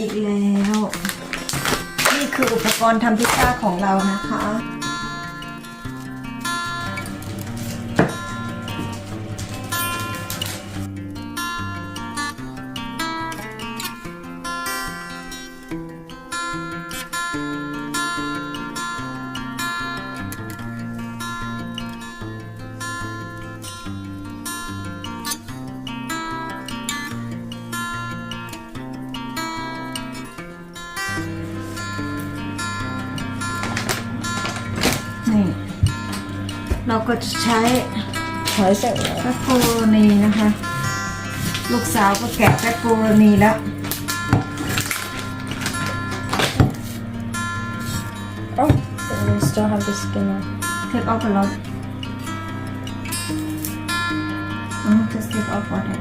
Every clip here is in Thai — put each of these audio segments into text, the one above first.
อีกแล้ว นี่คืออุปกรณ์ทำพิซซ่าของเรานะคะ เราก็จะใช้หอยเสร็จแล้วแปปโปโรนีนะคะ ลูกสาวก็แกะแปปโปโรนีแล้ว Oh, but we still have the skin on. take off a lot mm, just take off water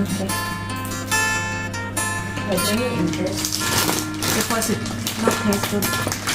okay Why do you eat this? because it not taste good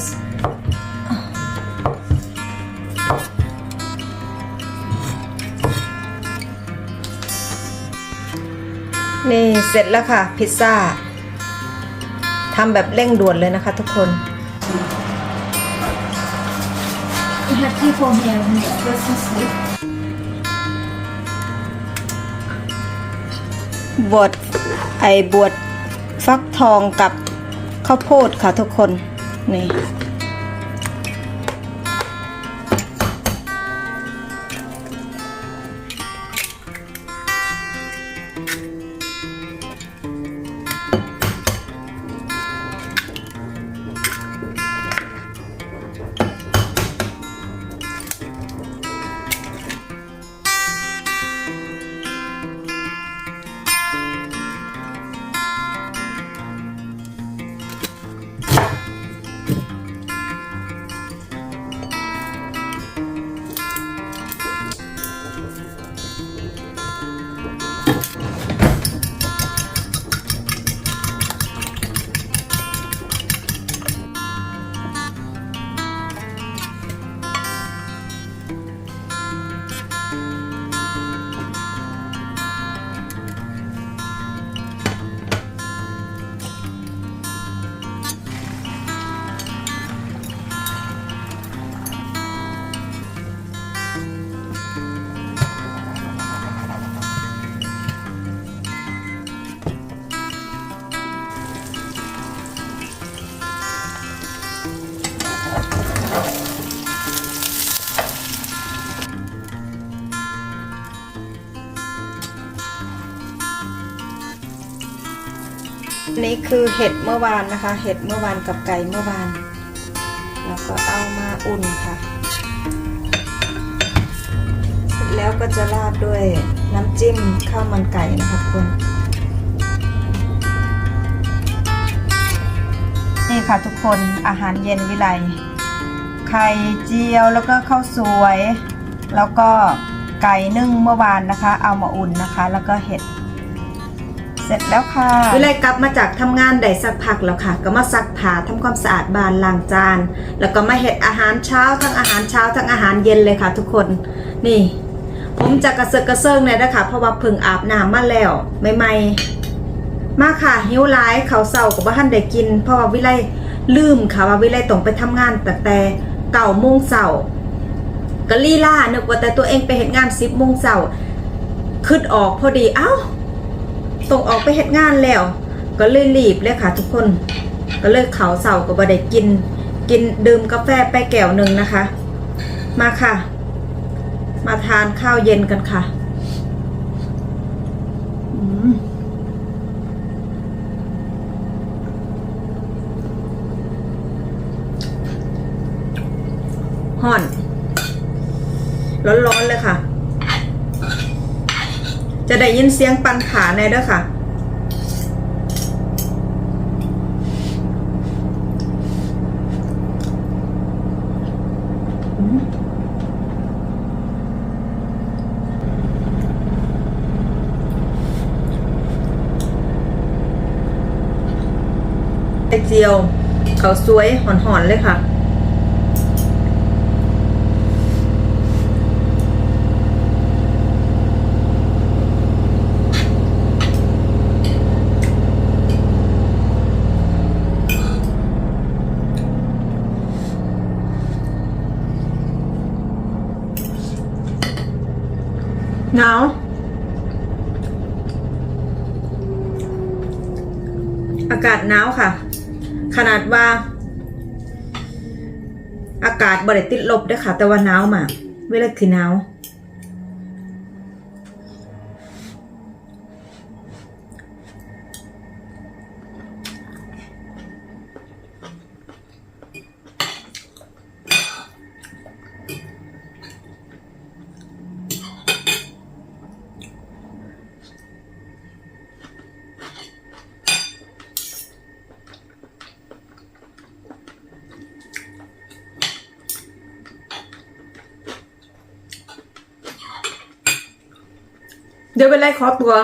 ะสนี่เสร็จแล้วค่ะพิซซ่าทำแบบเร่งด่วนเลยนะคะทุกคน You have people here who go to sleep. บดไอบวดฟักทองกับข้าวโพดค่ะทุกคน 你 นี่คือเห็ดเมื่อวานนะคะ เห็ดเมื่อวานกับไก่เมื่อวาน แล้วก็เอามาอุ่นค่ะ เสร็จแล้วก็จะราดด้วยน้ำจิ้มข้าวมันไก่นะคะทุกคนนี่ค่ะทุกคนอาหารเย็นวิไลไข่เจียวแล้วก็ข้าวสวย แล้วก็ไก่นึ่งเมื่อวานนะคะ เอามาอุ่นนะคะ แล้วก็เห็ด สร็จแล้วค่ะวิไลกลับมาจากทำงานได้สักพักแล้วค่ะ ก็มาซักผ้าทำความสะอาดบ้านล้างจาน แล้วก็มาเห็ดอาหารเช้าทั้งอาหารเช้าทั้งอาหารเย็นเลยค่ะ ทุกคนนี่ ผมจะกระเซาะกระเซิงเลยนะคะเพราะว่าเพิ่งอาบน้ำมาแล้วใหม่ๆ มาค่ะหิวหลายเขาเศร้ากับว่าท่านได้กิน เพราะว่าวิไลลืมค่ะว่าวิไลต้องไปทำงานแต่แต่เก่าโมงเสาร์ก็ลีล่านึกว่าแต่ตัวเองไปเห็นงานสิบโมงเสาร์ขึ้นออกพอดีเอ้า ต้องออกไปเห็นงานแล้ว ก็เลยรีบเลยค่ะ ทุกคน ก็เลยเขาเสาก็บ่ได้กิน กินดื่มกาแฟไปแก้วหนึ่งนะคะ มาค่ะ มาทานข้าวเย็นกันค่ะห่อน ร้อนๆเลยค่ะ จะได้ยินเสียงปันขาในเด้อค่ะ ไอเจียวเขาสวยหอนๆเลยค่ะ หนาวอากาศหนาวค่ะ ขนาดว่า อากาศบริติดลบด้วยค่ะ แต่ว่าหนาวมาก เวลาคือหนาว ดี๋ยวเวลาขอตัว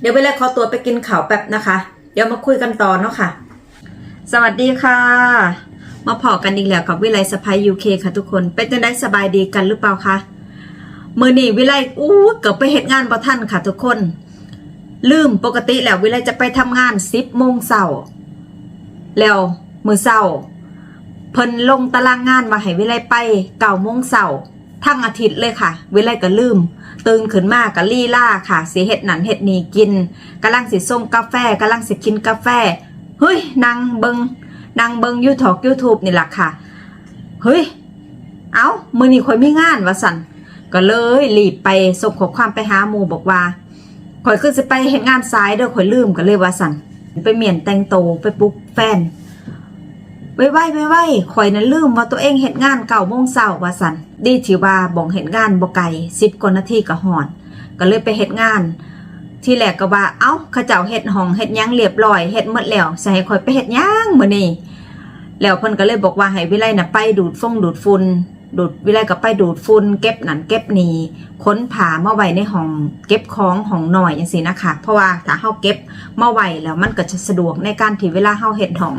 เดี๋ยวเวลาขอตัวไปกินข่าวแป๊บนะคะ เดี๋ยวมาคุยกันต่อเนาะค่ะ สวัสดีค่ะ มาพอกันอีกแล้วกับวิไลสไปยูเคค่ะทุกคน เป็นจังได้สบายดีกันหรือเปล่าคะมือนี่วิไลอู้เกือบไปเหตุงานบ่ท่านค่ะทุกคน ลืมปกติแล้ววิไลจะไปทำงานสิบโมงเช้าแล้วมือเช้าเพิ่นลงตารางงานมาให้วิไลไปเก้าโมงเช้า ทั้งอาทิตย์เลยค่ะ เวิไลก็ลืม ตื่นขึ้นมาก็ลี่ล่าค่ะ เสิเฮ็ดหนันเฮ็ดนีกินกำลังสิส่งกาแฟกำลังสิกินกาแฟ เฮ้ยนางเบิงนางเบิงยูทอกยูทูบนี่แหละค่ะ เฮ้ย เอามือนี้ข่อยไมีงานวะสันก็เลยรีบไปส่งขอความไปหาหมูบอกว่าข่อยคือสิไปเฮ็ดงานซ้ายเด้อข่อยลืมก็เลยว่าสันไปเมียนแต่งโตไปปลุกแฟนไว้ไว้ไว้ไว้ข่อยนั้นลืมว่าตัวเองเฮ็ดงานเก่าโมงเช้าว่าสัน ดีที่ว่าบ่งเฮ็ดงานบ่ไกลสิบกว่านาทีก็หอน ก็เลยไปเฮ็ดงาน ที่แรกก็ว่า เอ้าเขาเจ้าเฮ็ดห้องเฮ็ดยังเรียบร้อยเฮ็ดหมดแล้วสิให้ข่อยไปเฮ็ดยังมื้อนี้แล้วเพิ่นก็เลยบอกว่าให้วิไลน่ะไปดูดฟงดูดฝุ่นดูดวิไลก็ไปดูดฝุ่นเก็บนั่นเก็บนี่ค้นผ้ามาไว้ในห้องเก็บของห้องหน่อยจังซี่นะคะ เพราะว่าถ้าเฮาเก็บมาไว้แล้วมันก็จะสะดวกในการที่เวลาเฮาเฮ็ดห้อง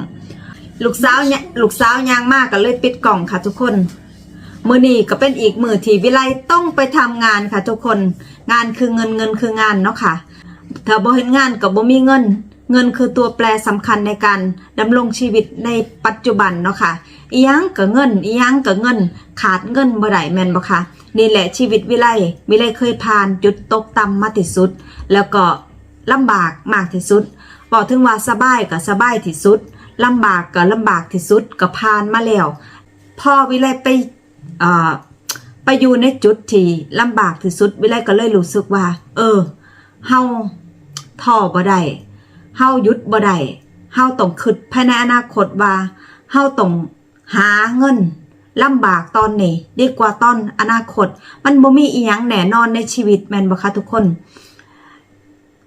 ลูกสาวเนี่ยลูกสาวยางมากก็เลยปิดกล่องค่ะทุกคน มือนี้ก็เป็นอีกมือที่วิไลต้องไปทำงานค่ะ ทุกคนงานคือเงินเงินคืองานเนาะค่ะถ้าบ่เห็นงานกับบ่มีเงิน เงินคือตัวแปรสำคัญในการดำรงชีวิตในปัจจุบันเนาะค่ะอียังกับเงินอียังกับเงิน ขาดเงินบ่ได้แม่นบ่คะนี่แหละชีวิตวิไลวิไลเคยผ่านจุดตกต่ำมาที่สุด แล้วก็ลำบากมากที่สุดบอกถึงว่าสบายก็สบายที่สุดลำบากก็ลำบากที่สุดก็ผ่านมาแล้วพอวิไลไป ไปอยู่ในจุดที่ลำบากที่สุด วิไลก็เลยรู้สึกว่า เออเฮาท้อบ่ได้เฮาหยุดบ่ได้เฮาต้องคิดภายในอนาคตว่าเฮาต้องหาเงินลำบากตอนนี้ดีกว่าตอนอนาคต มันบ่มีอีหยังแน่นอนในชีวิตแม่นบ่คะทุกคน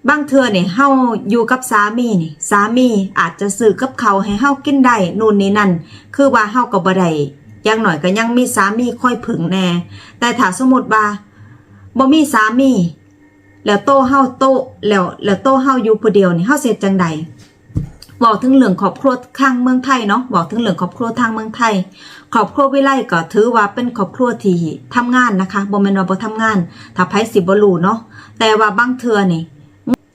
บางเทื่อนี่เฮาอยู่กับสามีนี่สามีอาจจะซื้อกับเขาให้เฮากินได้นู่นนี่นั่น คือว่าเฮาก็บ่ได้ อย่างหน่อยก็ยังมีสามีค่อยผึ่งแน่ แต่ถ้าสมมติว่าบ่มีสามี แล้วโตเฮาโตแล้วแล้วโตเฮาอยู่ผู้เดียวนี่เฮาเสร็จจังใดบอกถึงเรื่องครอบครัวข้างเมืองไทยเนาะบอกถึงเรื่องครอบครัวทางเมืองไทยครอบครัววิไลก็ถือว่าเป็นครอบครัวที่ทำงานนะคะบ่แม่นว่าบ่ทำงาน ถ้าไผสิบ่รู้เนาะแต่ว่าบางเทื่อนี่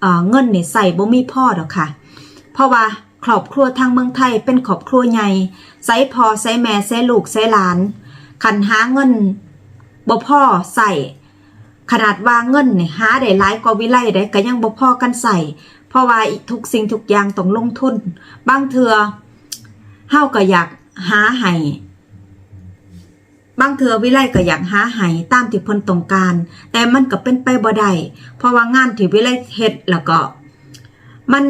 เอ่อเงินนี่ใส่บ่มีพ่อดอกค่ะ เพราะว่า ครอบครัวทางเมืองไทยเป็นครอบครัวใหญ่ใส่พอใส่แม่ใส่ลูกใส่หลานคันหาเงินบ่พ่อใส่ ขนาดว่าเงินเนี่ยหาได้หลายกว่าวิไลได้ก็ยังบ่พ่อกันใส่เพราะว่าอีกทุกสิ่งทุกอย่างต้องลงทุน บางเทือเฮาก็อยากหาให้บางเทือวิไลก็อยากหาให้ตามที่เพิ่นต้องการ แต่มันก็เป็นไปบ่ได้เพราะว่างานที่วิไลเฮ็ดแล้วก็ มัน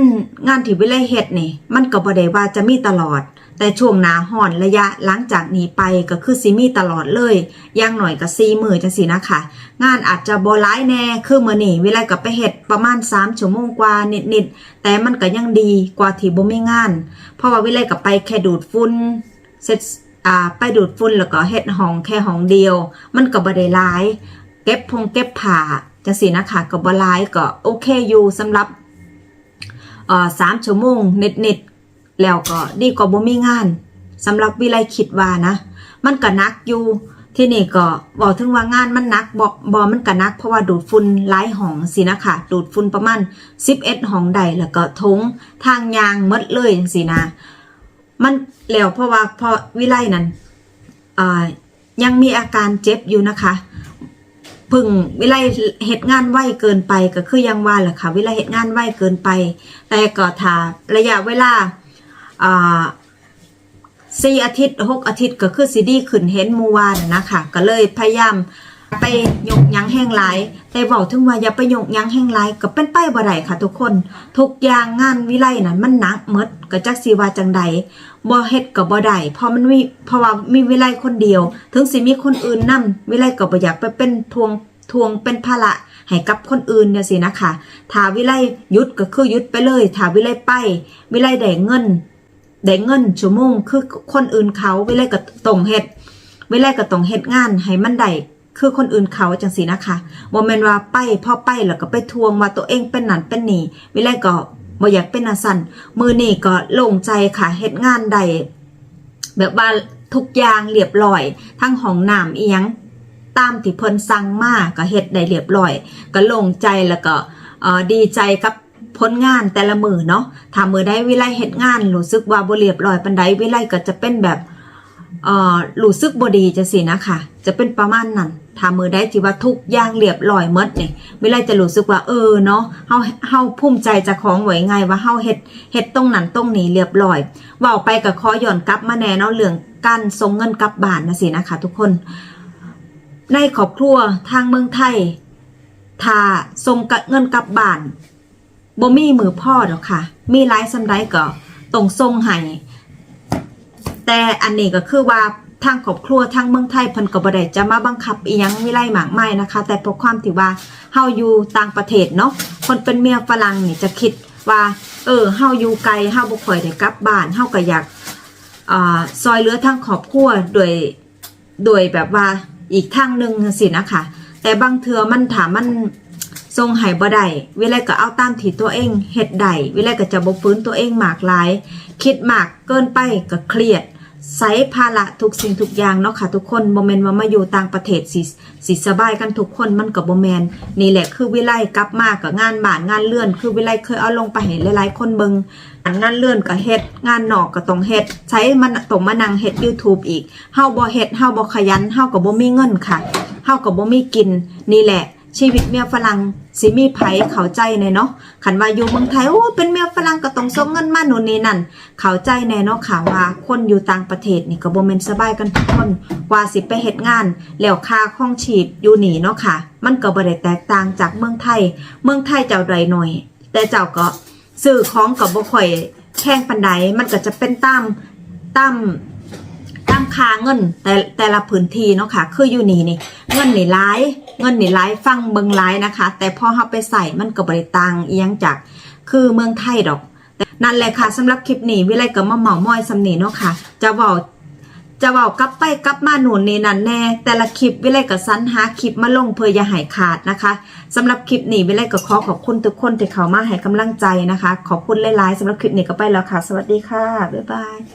งานที่วิไลเฮ็ดนี่ มันก็บ่ได้ว่าจะมีตลอด แต่ช่วงหนาห่อนระยะหลังจากนี้ไปก็คือซิมีตลอดเลยอย่างหน่อยก็ซีมือจังสินะคะ งานอาจจะบ่ร้ายแน่คือมื้อนี้วิไลก็ไปเฮ็ดประมาณ3ชั่วโมงกว่านิดๆแต่มันก็ยังดีกว่าที่บ่มีงาน เพราะว่าวิไลก็ไปแค่ดูดฝุ่นเสร็จอ่าไปดูดฝุ่นแล้วก็เฮ็ดห้องแค่ห้องเดียว มันก็บ่ได้หลาย เก็บพงเก็บผ้าจังซี่นะคะก็บ่หลายก็โอเคอยู่สำหรับ เอ่อ3ชั่วโมงเนิดๆแล้วก็ดีกว่าบ่มีงานสำหรับวิไลคิดว่านะ มันก็นักอยู่ที่นี่ก็บอกถึงว่างานมันนักบอบอมันก็นัก เพราะว่าดูดฝุ่นหลายห้องสินะคะดูดฝุ่นประมาณ11ห้องใดแล้วก็ทงทางยางหมดเลยจังซี่นะ มันแล้วเพราะว่าพอวิไลนั้นยังมีอาการเจ็บอยู่นะคะ พึ่งวิไลเหตุงานไวเกินไปก็คือยังว่าแหละค่ะวิไลเหตุงานไวเกินไป แต่ก็ถ้าระยะเวลาอ่าสี่อาทิตย์หกอาทิตย์ก็คือซีดีขึ้นเห็นมูวานนะนะคะก็เลยพยายาม ไปยกยั้งแห้งหลาย แต่บอกถึงว่าอย่าไปยกยั้งแห้งหลายก็เป็นไปบ่ได้ค่ะ ทุกคนทุกอย่างงานวิไลนั้นมันหนักหมดก็จักสิว่าจังใดบ่เฮ็ดก็บ่ได้เพราะมันมีเพราะว่ามีวิไลคนเดียว ถึงสิมีคนอื่นนํวิไลก็บ่อยากไปเป็นทวงทวงเป็นภาระให้กับคนอื่นเนี่ยสินะคะถ้าวิไลยุดก็คือยุดไปเลยถ้าวิไลไป วิไลได้เงินได้เงินชั่วโมงคือคนอื่นเขาเวลก็ต้องเฮ็ดเวลก็ต้องเฮ็ดงานให้มันได้ คือคนอื่นเขาจังสีนะคะบ่แม่นว่าไปพ่อไปแล้วก็ไปทวงว่าตัวเองเป็นหนันเป็นหนี่เวลก็บ่อยากเป็นอาสันมือนี่ก็โล่งใจค่ะเฮ็ดงานได้แบบว่าทุกอย่างเรียบร้อย ทั้งห้องน้ำอียง ตามที่เพิ่นสั่งมาก็เฮ็ดได้เรียบร้อย ก็โล่งใจแล้วก็ดีใจกับผลงานแต่ละมือเนาะถ้ามือได้วิไลเฮ็ดงานรู้สึกว่าบ่เรียบร้อยปานใดวิไลก็จะเป็นแบบเอ่อรู้สึกบ่ดีจังซี่นะคะจะเป็นประมาณนั้น ถ้ามือได้ที่ว่าทุกอย่างเรียบร้อยหมดเนี่วิไลจะรู้สึกว่าเออเนาะเฮาเฮาภูมิใจจะของไว้ไงว่าเฮาเฮ็ดเฮ็ดตรงนั้นตรงนี้เรียบร้อยเว้าไปก็ขอหย้อนกลับมาแน่เนาะเรื่องการส่งเงินกลับบ้านนะสินะคะ ทุกคน ในครอบครัวทางเมืองไทยถ้าส่งเงินกลับบ้านบ่มีมือพ่อดอกค่ะ มีหลายสำไดก็ต้องส่งให้แต่อันนี้ก็คือว่า ทางครอบครัวทางเมืองไทยเพิ่นก็บ่ได้จะมาบังคับอีหยังวิไลหมากไม้นะคะ แต่เพราะความที่ว่าเฮาอยู่ต่างประเทศเนาะคนเป็นเมียฝรั่งนี่จะคิดว่าเออเฮาอยู่ไกลเฮาบ่ค่อยได้กลับบ้านเฮาก็อยากอ่าซอยเหลือทางครอบครัวโดยโดยแบบว่าอีกทางหนึงจังซี่นะคะ แต่บางเทือมันถามมันทรงให้บ่ได้วิไลก็เอาตามที่ตัวเองเฮ็ดได้วิไลก็จะบ่ฟื้นตัวเองมากหลาย คิดมากเกินไปก็เครียด ใส่ภาระทุกสิ่งทุกอย่างเนาะค่ะทุกคนบ่แม่นว่ามาอยู่ต่างประเทศสิสิสบายกันทุกคนมันก็บ่แม่นนี่แหละคือวิไลกลับมาก็งานบ้านงานเลื่อน คือวิไลเคยเอาลงไปให้หลายๆ คนเบิงงานเลื่อนก็เฮ็ดงานหนอกก็ต้องเฮ็ดใช้มันต้องมานังเฮ็ด YouTube อีกเฮาบ่เฮ็ดเฮาบ่ขยันเฮาก็บ่มีเงินค่ะเฮาก็บ่มีกินนี่แหละ ชีวิตเมียฝรั่งสิมีไผเข้าใจแน่เนาะขันว่าอยู่เมืองไทยโอ้เป็นเมียฝรั่งก็ต้องส่งเงินมาโน่นนี่นั่นเข้าใจแน่เนาะค่ะว่าคนอยู่ต่างประเทศนี่ก็บ่แม่นสบายกันทุกคนกว่าสิไปเฮ็ดงาน แล้วค่าครองชีพอยู่นี่เนาะค่ะ มันก็บ่ได้แตกต่างจากเมืองไทย เมืองไทยเจ้าใดหน่อย แต่เจ้าก็ซื้อของก็บ่ค่อยแพงปานใดมันก็จะเป็นตามตามตาม ค่าเงินแต่แต่ละพื้นที่เนาะค่ะคืออยู่นี่นี่เงินนี่ร้ายเงินนี่ร้ายฟังเบิงร้ายนะคะ แต่พอเฮาไปใส่มันก็บริตังเอียงจากคือเมืองไทยดอก นั่นแหละค่ะสำหรับคลิปนี้วิไลก็มาเหมามอยสำนีเนาะค่ะ จะเว้าจะเว้ากลับไปกลับมาหนุนนี่นั่นแน่ แต่ละคลิปวิไลก็สรรหาคลิปมาลงเพื่ออย่าหายขาดนะคะสำหรับคลิปนี้วิไลก็ขอขอบคุณทุกคนที่เข้ามาให้กำลังใจนะคะ ขอบคุณหลายๆสำหรับคลิปนี้ก็ไปแล้วค่ะ สวัสดีค่ะ บ๊ายบาย